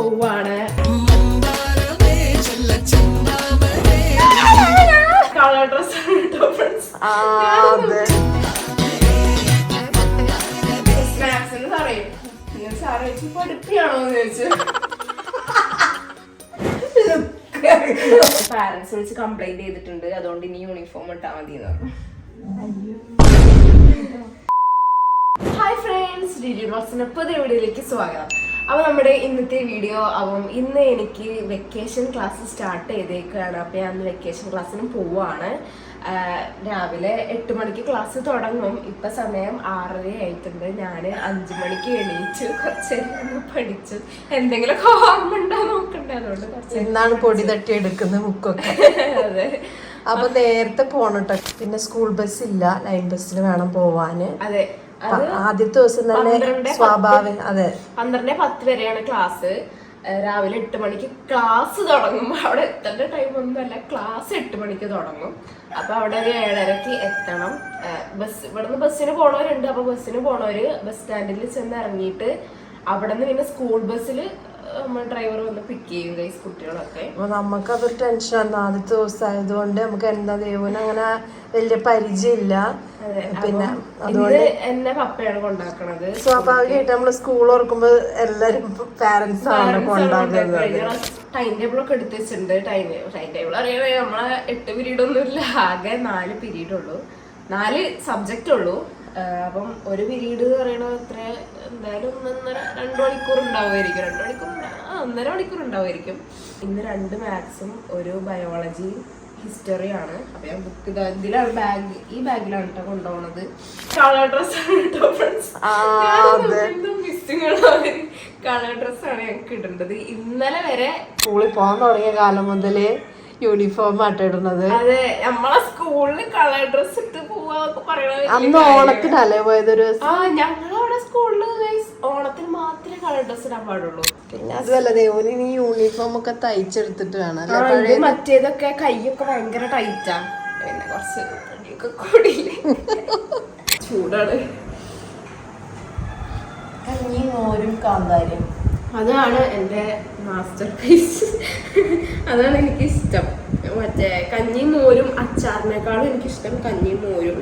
പോവാണ് colour dress കേട്ടോ friends സ്നാക്സിന് പറയും. ഞാൻ സാറ് വെച്ച് പഠിപ്പിയാണോ എന്ന് ചോദിച്ചു. പാരന്റ്സ് വിളിച്ച് കംപ്ലൈന്റ് ചെയ്തിട്ടുണ്ട്. അതുകൊണ്ട് ഇനി യൂണിഫോം ഇട്ടാ മതി ഹായ് ഫ്രണ്ട്സ് ഡിഡി ബോക്സിന്റെ പുതിയ വീഡിയോയിലേക്ക് സ്വാഗതം. അപ്പോൾ നമ്മുടെ ഇന്നത്തെ വീഡിയോ അപ്പം ഇന്ന് എനിക്ക് വെക്കേഷൻ ക്ലാസ് സ്റ്റാർട്ട് ചെയ്തേക്കാണ്. അപ്പോൾ ഞാൻ വെക്കേഷൻ ക്ലാസ്സിന് പോവാണ്. രാവിലെ എട്ട് മണിക്ക് ക്ലാസ് തുടങ്ങും. ഇപ്പൊ സമയം ആറര ആയിട്ടുണ്ട്. ഞാൻ അഞ്ചു മണിക്ക് എണീച്ചു. കുറച്ച് നേരം പഠിച്ചു. എന്തെങ്കിലും ഓർമ്മ ഉണ്ടോ നോക്കണ്ടേ? അതുകൊണ്ട് കുറച്ച് ഇന്നാണ് പൊടി തട്ടി എടുക്കുന്ന ബുക്കൊക്കെ അതെ. അപ്പൊ നേരത്തെ പോണട്ടോ പിന്നെ സ്കൂൾ ബസ് ഇല്ല. ലൈൻ ബസ്സിൽ വേണം പോവാന്. അതെ. ആദ്യത്തെ ദിവസം തന്നെ സ്വാഭാവിക അതെ. പന്ത്രണ്ട് പത്ത് വരെയാണ് ക്ലാസ്. രാവിലെ എട്ട് മണിക്ക് ക്ലാസ് തുടങ്ങും. അവിടെ എത്തേണ്ട ടൈം ഒന്നുമല്ല. ക്ലാസ് എട്ട് മണിക്ക് തുടങ്ങും. അപ്പൊ അവിടെ ഒരു ഏഴരക്ക് എത്തണം. ബസ് ഇവിടുന്ന് ബസ്സിന് പോണവരുണ്ട്. അപ്പൊ ബസ്സിന് പോണവര് ബസ് സ്റ്റാൻഡിൽ ചെന്ന് ഇറങ്ങിയിട്ട് അവിടെ നിന്ന് പിന്നെ സ്കൂൾ ബസ്സിൽ ഡ്രൈവർ വന്ന് പിക്ക് ചെയ്യും ഗൈസ് കുട്ടികളൊക്കെ. അപ്പൊ നമുക്ക് അതൊരു ടെൻഷൻ ആദ്യത്തെ ദിവസം ആയതുകൊണ്ട് നമുക്ക് എന്താ ദൈവം അങ്ങനെ വലിയ പരിചയമില്ല. പിന്നെ അതുകൊണ്ട് എന്നെ പപ്പയാണ് കൊണ്ടാക്കണത്. സ്വാഭാവികമായിട്ട് നമ്മൾ സ്കൂൾ ഓർക്കുമ്പോ എല്ലാരും പാരന്റ്സ് ആണ് കൊണ്ടാക്കുന്നത്. ടൈം ടേബിൾ ഒക്കെ എടുത്ത് വെച്ചിട്ടുണ്ട്. ടൈം ടൈം ടേബിൾ അറിയണേ നമ്മളെ എട്ട് പീരീഡ് ഒന്നും ഇല്ല ആകെ നാല് പീരീഡ് ഉള്ളൂ. നാല് സബ്ജക്റ്റ് ഉള്ളൂ. അപ്പം ഒരു പീരീഡ് പറയണത് അത്ര എന്തായാലും ഒന്നൊന്നര രണ്ട് മണിക്കൂർ ഉണ്ടാവുമായിരിക്കും. രണ്ട് മണിക്കൂർ ആ ഒന്നര മണിക്കൂർ ഉണ്ടാവുമായിരിക്കും. ഇന്ന് രണ്ട് മാത്സും ഒരു ബയോളജി ഹിസ്റ്ററിയാണ് അപ്പൊ ഞാൻ ബുക്ക് ഇതാ ഇതിലാണ് ബാഗ് ഈ ബാഗിലാണ് കേട്ടോ കൊണ്ടുപോകുന്നത് കളർ ഡ്രസ്സാണ് കേട്ടോ ഫ്രണ്ട്സ്. കളർ ഡ്രസ്സാണ് ഞങ്ങൾക്ക് ഇടേണ്ടത് ഇന്നലെ വരെ സ്കൂളിൽ പോകാൻ തുടങ്ങിയ കാലം മുതൽ യൂണിഫോം ആയിട്ട് ഇടുന്നത്. അതെ നമ്മളെ സ്കൂളിൽ കളർ ഡ്രസ് ഇട്ട് പോവാന്നൊക്കെ പറയണത് അന്ന് ഓണത്തിനല്ലേ പോയതൊരു ആ ഞങ്ങളവിടെ സ്കൂളിൽ ഓണത്തിന് മാത്രമേ കളർ ഡ്രസ് ഇടാൻ പാടുള്ളൂ. പിന്നെ അതുമല്ല ദേവന് ഇനി യൂണിഫോം ഒക്കെ തയ്ച്ചെടുത്തിട്ട് വേണം മറ്റേതൊക്കെ കൈയൊക്കെ ഭയങ്കര ടൈറ്റാ പിന്നെ കുറച്ച് പണിയൊക്കെ കൂടിയില്ലേ? ചൂടാണ്. കഞ്ഞി മോരും കാന്താരിയും. അതാണ് എന്റെ മാസ്റ്റർ പീസ് അതാണ് എനിക്ക് ഇഷ്ടം മറ്റേ കഞ്ഞിയും മോരും അച്ചാറിനേക്കാളും എനിക്കിഷ്ടം. കഞ്ഞിയും മോരും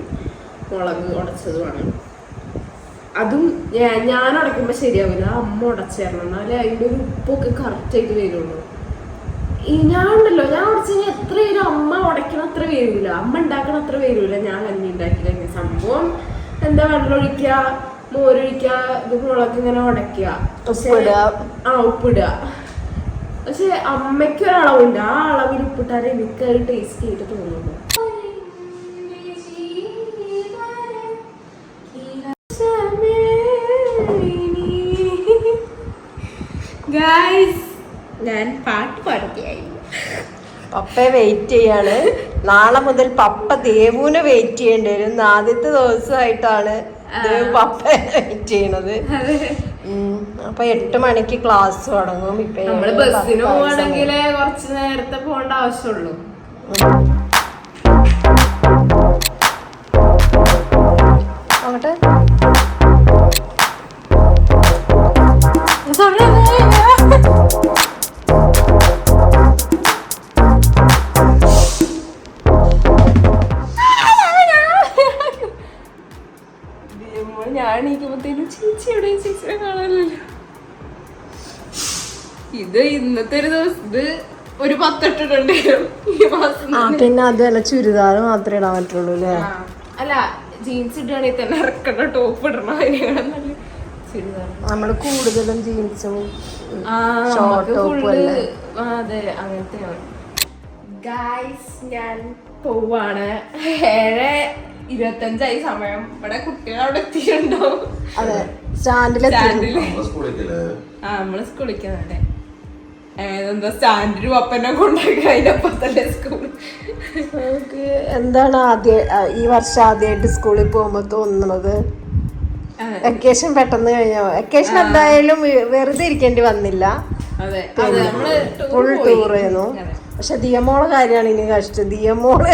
മുളക് ഉടച്ചതുമാണ്. അതും ഞാൻ ഉടയ്ക്കുമ്പോൾ ശരിയാവില്ല. അമ്മ ഉടച്ചേരണം. എന്നാലേ അതിന്റെ ഒരു ഉപ്പൊക്കെ കറക്റ്റായിട്ട് വരുള്ളൂ. ഞാൻ ഉണ്ടല്ലോ. ഞാൻ ഉടച്ചു കഴിഞ്ഞാൽ എത്ര പേരും അമ്മ ഉടയ്ക്കണ അത്ര വരൂല. അമ്മ ഉണ്ടാക്കണ അത്ര വരൂല. ഞാൻ കഞ്ഞി ഉണ്ടാക്കി കഴിഞ്ഞ സംഭവം എന്താ വെള്ളം ഒഴിക്കുക മോരൊഴിക്കുക ഇത് മുളക് ഇങ്ങനെ ഉടയ്ക്കുക. ആ ഉപ്പിടുക. പക്ഷെ അമ്മയ്ക്ക് ഒരളവുണ്ട്. ആ അളവിൽ ഉപ്പിട്ടാലേ എനിക്ക് അത് ടേസ്റ്റ് ചെയ്തിട്ട് തോന്നുള്ളൂ. ഗായ്സ് ഞാൻ പാട്ട് പാടുകയായി പപ്പയെ വെയിറ്റ് ചെയ്യാണ്. നാളെ മുതൽ പപ്പ ദേവുവിനെ വെയിറ്റ് ചെയ്യേണ്ടി വരും. ആദ്യത്തെ ദിവസമായിട്ടാണ് ദേവ് പപ്പയെ വെയിറ്റ് ചെയ്യണത്. അപ്പൊ എട്ട് മണിക്ക് ക്ലാസ് തുടങ്ങും. ഇപ്പൊ നമ്മൾ ബസ്സിന് പത്തായി പോവാണെങ്കിൽ കുറച്ച് നേരത്തെ പോകേണ്ട ആവശ്യമുള്ളൂ. അങ്ങോട്ട്. ചേച്ചി എവിടെ ചേച്ചിയെ കാണാനില്ലല്ലോ ഇത് ഇന്നത്തെ ഒരു ദിവസം ഇത് ഒരു പത്തെട്ടിട്ടുണ്ട് ഈ മാസം ആ പിന്നെ അതല്ല ചുരിദാർ മാത്രമേ ഇടാൻ പറ്റുള്ളൂ അല്ലേ? അല്ല ജീൻസ് ഇടുകയാണെങ്കിൽ തന്നെ ഇറക്കണ ടോപ്പ് ഇടണം അതിനെക്കാളും നമ്മൾ കൂടുതലും ജീൻസും ഷോർട്ട് ടോപ്പും അതെ അങ്ങനത്തെയാണ്. ഗായ്സ് ഞാൻ പോവാണ്. ഏഴ് ഇരുപത്തഞ്ചായി സമയം. ഇവിടെ കുട്ടികൾ അവിടെ എത്തിയിട്ടുണ്ടോ അതെ സ്റ്റാൻഡിൽ സ്റ്റാൻഡിൽ സ്കൂളിലേക്കല്ലേ ആ നമ്മൾ സ്കൂളിക്കുന്നതല്ലേ എന്താ സ്റ്റാൻഡിലും അപ്പനെ കൊണ്ടാക്കി അതിന്റെ അപ്പത്തല്ലേ സ്കൂൾ. നമുക്ക് എന്താണ് ആദ്യ ഈ വർഷം ആദ്യമായിട്ട് സ്കൂളിൽ പോകുമ്പോ തോന്നുന്നത്? വെക്കേഷൻ പെട്ടെന്ന് കഴിഞ്ഞോ? വെക്കേഷൻ എന്തായാലും വെറുതെ ഇരിക്കേണ്ടി വന്നില്ല. അതെ. അതെ നമ്മൾ ഫുൾ ടൂർ ആയിരുന്നു. പക്ഷെ ദിയമോളെ കാര്യമാണ് ഇനി കഷ്ടം. ദിയമോൾ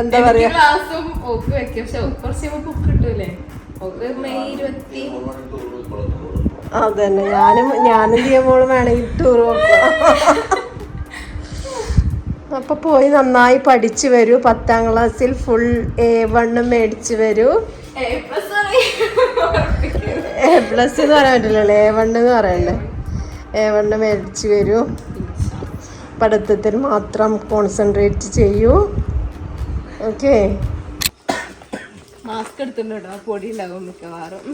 എന്താ പറയാ? ക്ലാസ്സും ഓക്ക് വെക്കും. പക്ഷെ കുറച്ച് ബുക്ക് കിട്ടൂലേ? ഓക്ക് മെയ് ഇരുപത്തി അതന്നെ. ഞാനും ഞാനും ചെയ്യുമ്പോഴും വേണമെങ്കിൽ ടൂർ പോക്കാം. അപ്പൊ പോയി നന്നായി പഠിച്ചു വരൂ. പത്താം ക്ലാസ്സിൽ ഫുൾ എ വണ്ണ് മേടിച്ചു വരൂ. എ പ്ലസ് എന്ന് പറയാൻ പറ്റില്ലല്ലോ എ വണ്ണ് എന്ന് പറയണ്ടേ? എ വണ്ണ് മേടിച്ചു വരൂ. പഠിത്തത്തിൽ മാത്രം കോൺസെൻട്രേറ്റ് ചെയ്യൂ. ഓക്കെ. മാസ്ക് എടുത്തിട്ടുണ്ടോ പൊടി ഉണ്ടാകും മിക്കവാറും.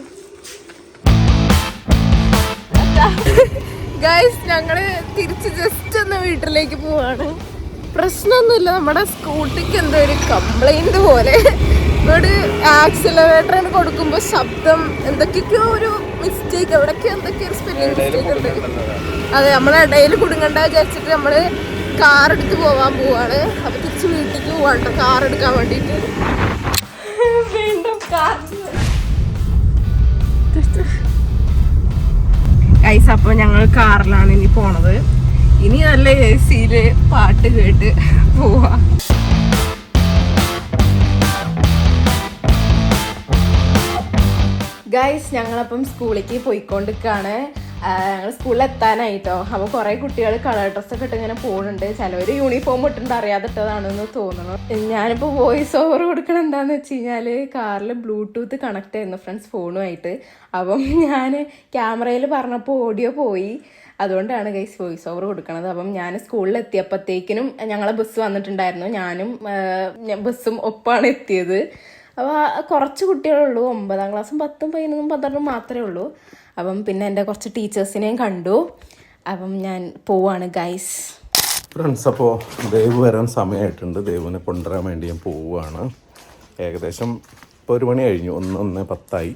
ഗൈസ് ഞങ്ങൾ തിരിച്ച് ജസ്റ്റ് ഒന്ന് വീട്ടിലേക്ക് പോവാണ്. പ്രശ്നമൊന്നുമില്ല. നമ്മുടെ സ്കൂട്ടിക്ക് എന്തോ ഒരു കംപ്ലൈന്റ് പോലെ. ഇവിടെ ആക്സിലറേറ്റർ കൊടുക്കുമ്പോൾ ശബ്ദം എന്തൊക്കെയൊക്കെയോ ഒരു മിസ്റ്റേക്ക് എവിടൊക്കെയോ എന്തൊക്കെയോ ഒരു സ്പെല്ലിംഗ് മിസ്റ്റേക്ക് ഉണ്ട്. അതെ നമ്മളെ ഇടയിൽ കുടുങ്ങണ്ട വിചാരിച്ചിട്ട് നമ്മൾ കാർ എടുത്ത് പോവാൻ പോവാണ്. അപ്പൊ തിരിച്ച് വീട്ടിലേക്ക് പോവാണ് കാർ എടുക്കാൻ വേണ്ടിട്ട്. വീണ്ടും കാർ. ഗൈസ് അപ്പോൾ ഞങ്ങൾ കാറിലാണ് ഇനി പോണത്. ഇനി നല്ല എ സിയിൽ പാട്ട് കേട്ട് പോവാ. ഗൈസ് ഞങ്ങളപ്പം സ്കൂളിലേക്ക് പോയിക്കൊണ്ടിരിക്കുകയാണ് ഞങ്ങൾ സ്കൂളിൽ എത്താനായിട്ടോ അപ്പോൾ കുറേ കുട്ടികൾ കളർ ഡ്രസ്സൊക്കെ ഇട്ട് ഇങ്ങനെ പോകുന്നുണ്ട് ചിലവർ യൂണിഫോം ഇട്ടിട്ട് അറിയാതിട്ടതാണെന്ന് തോന്നുന്നു. ഞാനിപ്പോൾ വോയിസ് ഓവർ കൊടുക്കണം എന്താണെന്ന് വെച്ച് കഴിഞ്ഞാൽ കാറിൽ ബ്ലൂടൂത്ത് കണക്ട് ചെയ്യുന്നു ഫ്രണ്ട്സ് ഫോണുമായിട്ട് അപ്പം ഞാൻ ക്യാമറയിൽ പറഞ്ഞപ്പോൾ ഓഡിയോ പോയി. അതുകൊണ്ടാണ് ഗൈസ് വോയിസ് ഓവർ കൊടുക്കണത്. അപ്പം ഞാൻ സ്കൂളിൽ എത്തിയപ്പോഴത്തേക്കിനും ഞങ്ങളെ ബസ് വന്നിട്ടുണ്ടായിരുന്നു. ഞാനും ബസ്സും ഒപ്പാണ് എത്തിയത്. അപ്പോൾ കുറച്ച് കുട്ടികളുള്ളൂ ഒമ്പതാം ക്ലാസ്സും പത്തും പതിനൊന്നും പന്ത്രണ്ടും മാത്രമേ ഉള്ളൂ. അപ്പം പിന്നെ എന്റെ കുറച്ച് ടീച്ചേഴ്സിനെയും കണ്ടു. അപ്പം ഞാൻ പോവാണ് ഗൈസ് ഫ്രണ്ട്സ് അപ്പോൾ ദേവ് വരാൻ സമയമായിട്ടുണ്ട് ദേവിനെ കൊണ്ടുവരാൻ വേണ്ടി ഞാൻ പോവുകയാണ് ഏകദേശം ഇപ്പോൾ ഒരു മണി കഴിഞ്ഞു. ഒന്ന് ഒന്ന് പത്തായി.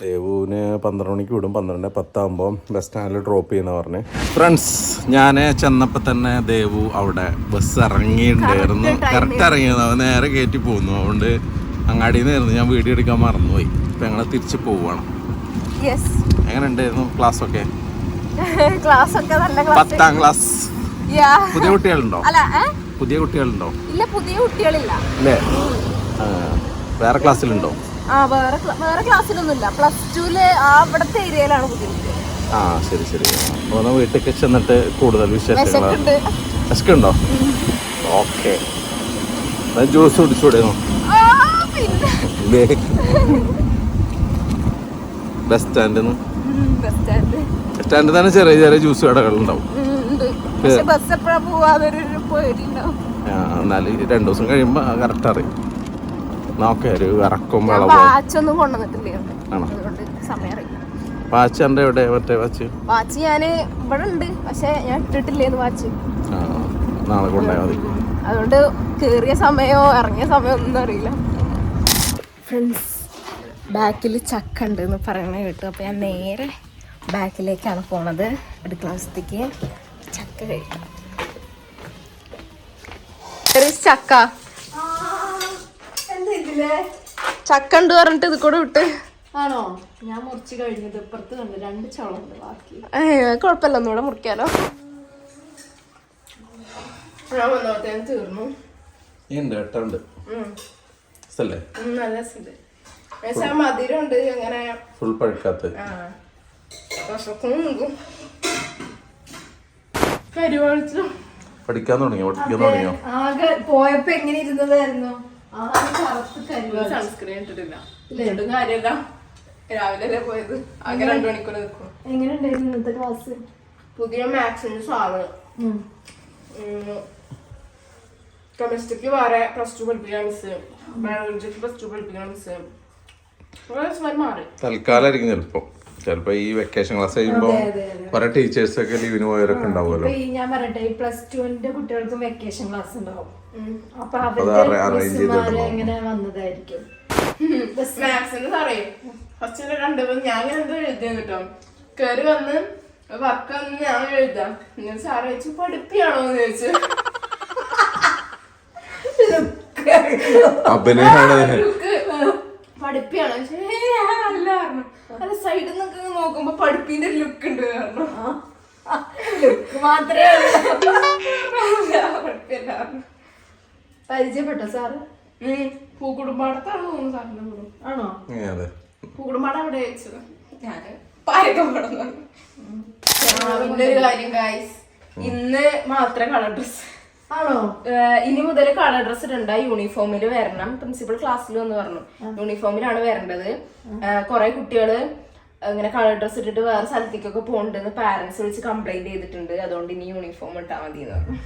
ദേവുവിന് പന്ത്രണ്ട് മണിക്ക് വിടും. പന്ത്രണ്ട് പത്താകുമ്പോൾ ബസ് സ്റ്റാൻഡിൽ ഡ്രോപ്പ് ചെയ്യുന്ന പറഞ്ഞ്. ഫ്രണ്ട്സ് ഞാൻ ചെന്നപ്പോൾ തന്നെ ദേവു അവിടെ ബസ് ഇറങ്ങിയിട്ടുണ്ടായിരുന്നു. കറക്റ്റ് ഇറങ്ങിയത് അവൻ നേരെ കയറ്റി പോകുന്നു അതുകൊണ്ട് അങ്ങാടിയിൽ നിന്നായിരുന്നു ഞാൻ വീഡിയോ എടുക്കാൻ മറന്നുപോയി. ഇപ്പം ഞങ്ങൾ തിരിച്ച് പോവുകയാണ് യെസ് എങ്ങനെ ഉണ്ടായിരുന്നു ക്ലാസ്സൊക്കെ ക്ലാസ് ഒക്കെ നല്ല ക്ലാസ്. പത്താം ക്ലാസ്. പുതിയ കുട്ടികളുണ്ടോ? അല്ല? പുതിയ കുട്ടികളുണ്ടോ? ഇല്ല പുതിയ കുട്ടികളില്ല. അല്ലേ വേറെ ക്ലാസ്സിലുണ്ടോ? ആ വേറെ വേറെ ക്ലാസ്സിലൊന്നുമില്ല. പ്ലസ് ടുൽ അവിടുത്തെ ഏരിയയിലാണ് പുതിയ ആ ശരി ശരി. അപ്പോൾ വീട്ടിലേക്ക് ചെന്നിട്ട് കൂടുതൽ വിശേഷങ്ങൾ ഉണ്ടോ വിശക്കുണ്ടോ? ഓക്കെ. ജ്യൂസ് പിന്നെ. ബസ് സ്റ്റാൻഡിൽ നിന്ന് ബസ് സ്റ്റാൻഡ് ബസ് സ്റ്റാൻഡിൽ തന്നെ ചെറിയ ചെറിയ ജ്യൂസ് കടകളുണ്ടാവും ഈ രണ്ട് ദിവസം കഴിയുമ്പോൾ കറക്റ്റ് അറിയും. നോക്കെ ഒരു ഇറക്കും വളവും? ആണോ? അതുകൊണ്ട് സമയം അറിയില്ല. വാച്ച് എന്റെ എവിടെ മറ്റേ വാച്ച്? വാച്ച് ഞാൻ ഇവിടെ ഉണ്ട്. പക്ഷെ ഞാൻ ഇട്ടിട്ടില്ലേന്ന് വാച്ച്. നാളെ കൊണ്ടുപോയാൽ മതി. അതുകൊണ്ട് കേറിയ സമയമോ ഇറങ്ങിയ സമയമോ ഒന്നും അറിയില്ല. ഫ്രണ്ട്സ് ബാക്കിൽ ചക്ക ഉണ്ട് എന്ന് പറയണ കേട്ടു. അപ്പോൾ ഞാൻ നേരെ ബാക്കിലേക്കാണ് പോണത്. അടുക്കള വശത്തേക്ക് ചക്ക കഴിക്കാം. ചക്ക. ചക്ക ഉണ്ട് പറഞ്ഞിട്ട് ഇത് കൂടെ വിട്ട്. ആണോ? ഞാൻ മുറിച്ച് കഴിഞ്ഞത് ഇപ്പുറത്ത് കണ്ട് രണ്ട് ചോളുണ്ട് ബാക്കി. ഏഹ് കുഴപ്പമില്ല. ഒന്നുകൂടെ മുറിക്കാലോ. ഞാൻ വന്നോട്ടേ തീർന്നു. ഉണ്ട് എട്ടുണ്ട് സ്ഥലേ ഉം, നല്ല സുഖം പക്ഷെ മധുരം അങ്ങനെ ഫുൾ പഴുക്കാത്ത പഠിക്കാൻ തുടങ്ങിയോ? പഠിക്കാൻ തുടങ്ങിയോ? ആകെ പോയപ്പോ എങ്ങനെ ഇരുന്നതായിരുന്നു? സൺസ്ക്രീൻ ഇട്ടിട്ടില്ല. ഇട്ടും കാര്യമില്ല. രാവിലെ പോയത്? ആകെ രണ്ടു മണിക്കൂർ നിൽക്കും. എങ്ങനെ ഉണ്ടായിരുന്നു ഇന്നത്തെ ക്ലാസ് പുതിയ മാത്സിന്റെ സാറ് കെമിസ്ട്രിക്ക് വേറെ പ്ലസ് ടു പഠിപ്പിക്കണം മിസ് ബയോളജിക്ക് പ്ലസ് ടു പഠിപ്പിക്കണം മിസ് തൽക്കാലമായിരിക്കും ചിലപ്പോ. ചിലപ്പോ ഈ വെക്കേഷൻ ക്ലാസ് കഴിയുമ്പോ കുറെ ടീച്ചേഴ്സ് ഒക്കെ ലീവിന് പോയവരൊക്കെ ഉണ്ടാവുമല്ലോ. ഞാൻ പറയട്ടെ ഈ പ്ലസ് ടുവിന്റെ കുട്ടികൾക്ക് വെക്കേഷൻ ക്ലാസ് ഉണ്ടാവും. അപ്പൊ അവരുടെ. എങ്ങനെ വന്നതായിരിക്കും? മാത്സിന് സാറേ ഫസ്റ്റ് രണ്ട് ഞാൻ എന്തോ എഴുതിയ കേട്ടോ. കയറി വന്ന് വർക്ക് വന്ന് ഞാൻ എഴുതാം. ഞാൻ സാറ് ചോദിച്ചു പഠിപ്പിയാണോ? എന്ന് ചോദിച്ചു. അഭിനയാണ്. ലുക്ക് പഠിപ്പിയാണോ. ചോദിച്ചു, "ഏയ്, അല്ല പറഞ്ഞു അല്ല സൈഡിൽ നിന്നൊക്കെ നോക്കുമ്പോ പഠിപ്പിന്റെ ലുക്ക് ഉണ്ട് പറഞ്ഞു ലുക്ക് മാത്രമേ. പരിചയപ്പെട്ടോ സാറ്? പൂക്കുടുംബാടത്താണ് തോന്നുന്നു സാറിന്റെ കൂടും. ആണോ? അതെ. പൂക്കുടുംബാടം അവിടെ വെച്ചത്. ഞാൻ ഒരു കാര്യം ഗായ്സ് ഇന്ന് മാത്രം കളർ ഡ്രസ് ആണോ? ഇനി മുതൽ കളർ ഡ്രസ് ഇടണ്ട. യൂണിഫോമിൽ വരണം. പ്രിൻസിപ്പൽ ക്ലാസ്സിൽ വന്ന് പറഞ്ഞു. യൂണിഫോമിലാണ് വരേണ്ടത്. കുറെ കുട്ടികൾ ഇങ്ങനെ കളർ ഡ്രസ് ഇട്ടിട്ട് വേറെ സ്ഥലത്തേക്കൊക്കെ പോകണ്ടെന്ന് പാരന്റ്സ് വിളിച്ച് കംപ്ലൈന്റ് ചെയ്തിട്ടുണ്ട്. അതുകൊണ്ട് ഇനി യൂണിഫോം ഇട്ടാ മതി എന്ന് പറഞ്ഞു.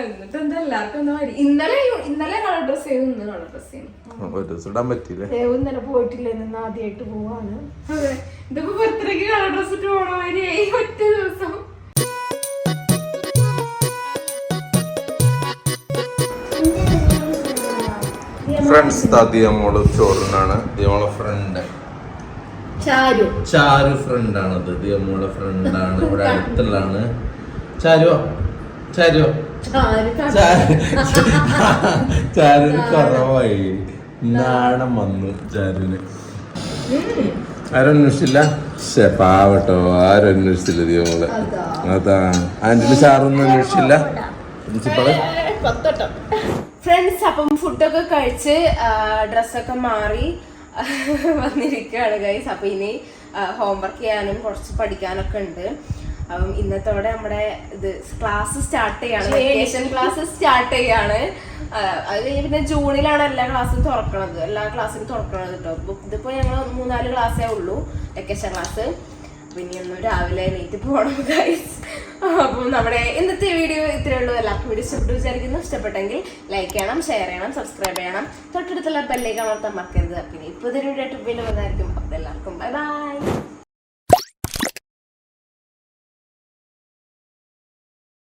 എന്നിട്ട് എന്താ എല്ലാവർക്കും എന്താ മതി ഇന്നലെ ഇന്നലെ കളർ ഡ്രസ് ചെയ്തു ഇന്ന് കളർ ഡ്രസ് ദേവു ഇന്നലെ പോയിട്ടില്ലേ? നിന്ന് ആദ്യമായിട്ട് പോവാണ്. അതെ. ഇതിപ്പോ ബർത്ത്ഡേക്ക് കളർ ഡ്രസ് ഇട്ട് പോണ മാതിരിയായി ഒറ്റ ദിവസം. ഫ്രണ്ട്സ് ദിയമോൾ ചോറിനാണ്. ദിയമോളെ ഫ്രണ്ട് ചാരു. ചാരു ഫ്രണ്ട് ഫ്രണ്ടാണ് ഇത് ഫ്രണ്ട് ആണ്. ഇവിടെ അടുത്തുള്ളതാണ്. ചാരുവോ? ചാരുവോ? ചാരുന് കുറവായി. നാണം വന്നു ചാരുവിന്. ആരും അന്വേഷിച്ചില്ല? പാവട്ടോ. ആരും അന്വേഷിച്ചില്ല ദിയമോളെ അതാ. ആന്റിന് ചാറൊന്നും അന്വേഷിച്ചില്ല? പ്രിൻസിപ്പൾ? ഫ്രണ്ട്സ് അപ്പം ഫുഡൊക്കെ കഴിച്ച് ഡ്രസ്സൊക്കെ മാറി വന്നിരിക്കുകയാണ് ഗൈസ് അപ്പം ഇനി ഹോംവർക്ക് ചെയ്യാനും കുറച്ച് പഠിക്കാനൊക്കെ ഉണ്ട്. അപ്പം ഇന്നത്തോടെ നമ്മുടെ ഇത് ക്ലാസ് സ്റ്റാർട്ട് ചെയ്യാണ്. വെക്കേഷൻ ക്ലാസ് സ്റ്റാർട്ട് ചെയ്യാണ്. അത് കഴിഞ്ഞ് പിന്നെ ജൂണിലാണ് എല്ലാ ക്ലാസ്സും തുറക്കണത്. എല്ലാ ക്ലാസ്സും തുറക്കണത് കേട്ടോ ഇതിപ്പോൾ ഇതിപ്പോ ഞങ്ങൾ മൂന്നാൽ ക്ലാസ്സേ ഉള്ളൂ. വെക്കേഷൻ ക്ലാസ് പിന്നെ ഒന്നും രാവിലെ എണീറ്റ് പോകണം ഗൈസ് അപ്പം നമ്മുടെ ഇന്നത്തെ വീഡിയോ ഇത്രയേ ഉള്ളൂ. എല്ലാവർക്കും വീഡിയോ ഇഷ്ടപ്പെട്ടു വിചാരിക്കുന്നു. ഇഷ്ടപ്പെട്ടെങ്കിൽ ലൈക്ക് ചെയ്യണം ഷെയർ ചെയ്യണം സബ്സ്ക്രൈബ് ചെയ്യണം. തൊട്ടടുത്തുള്ള ബെല്ലേക്ക് അമർത്താൻ മറക്കരുത്. പിന്നെ ഇപ്പോൾ ഇതൊരു വീഡിയോ വീണ്ടും വന്നായിരിക്കും അപ്പം എല്ലാവർക്കും ബൈ ബൈ